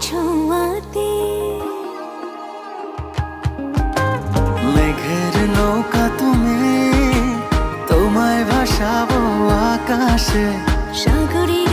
ছোঁয়াতে মেঘের নৌকা তুমি তোমায় ভাসাবো আকাশে সাগরের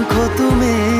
সাগরের শঙ্খ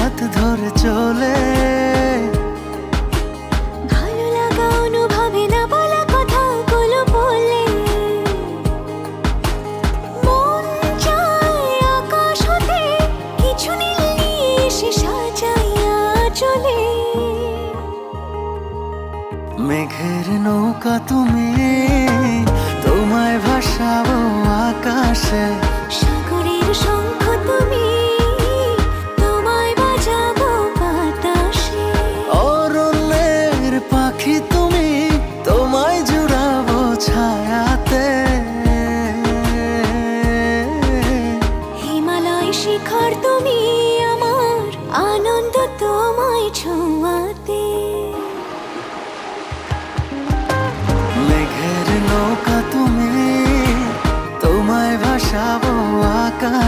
মেঘের নৌকা তুমি তোমায় ভাসাবো আকাশে। শঙ্খ তুমি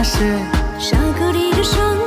তোমায় ভাসাবো আকাশে সাগরের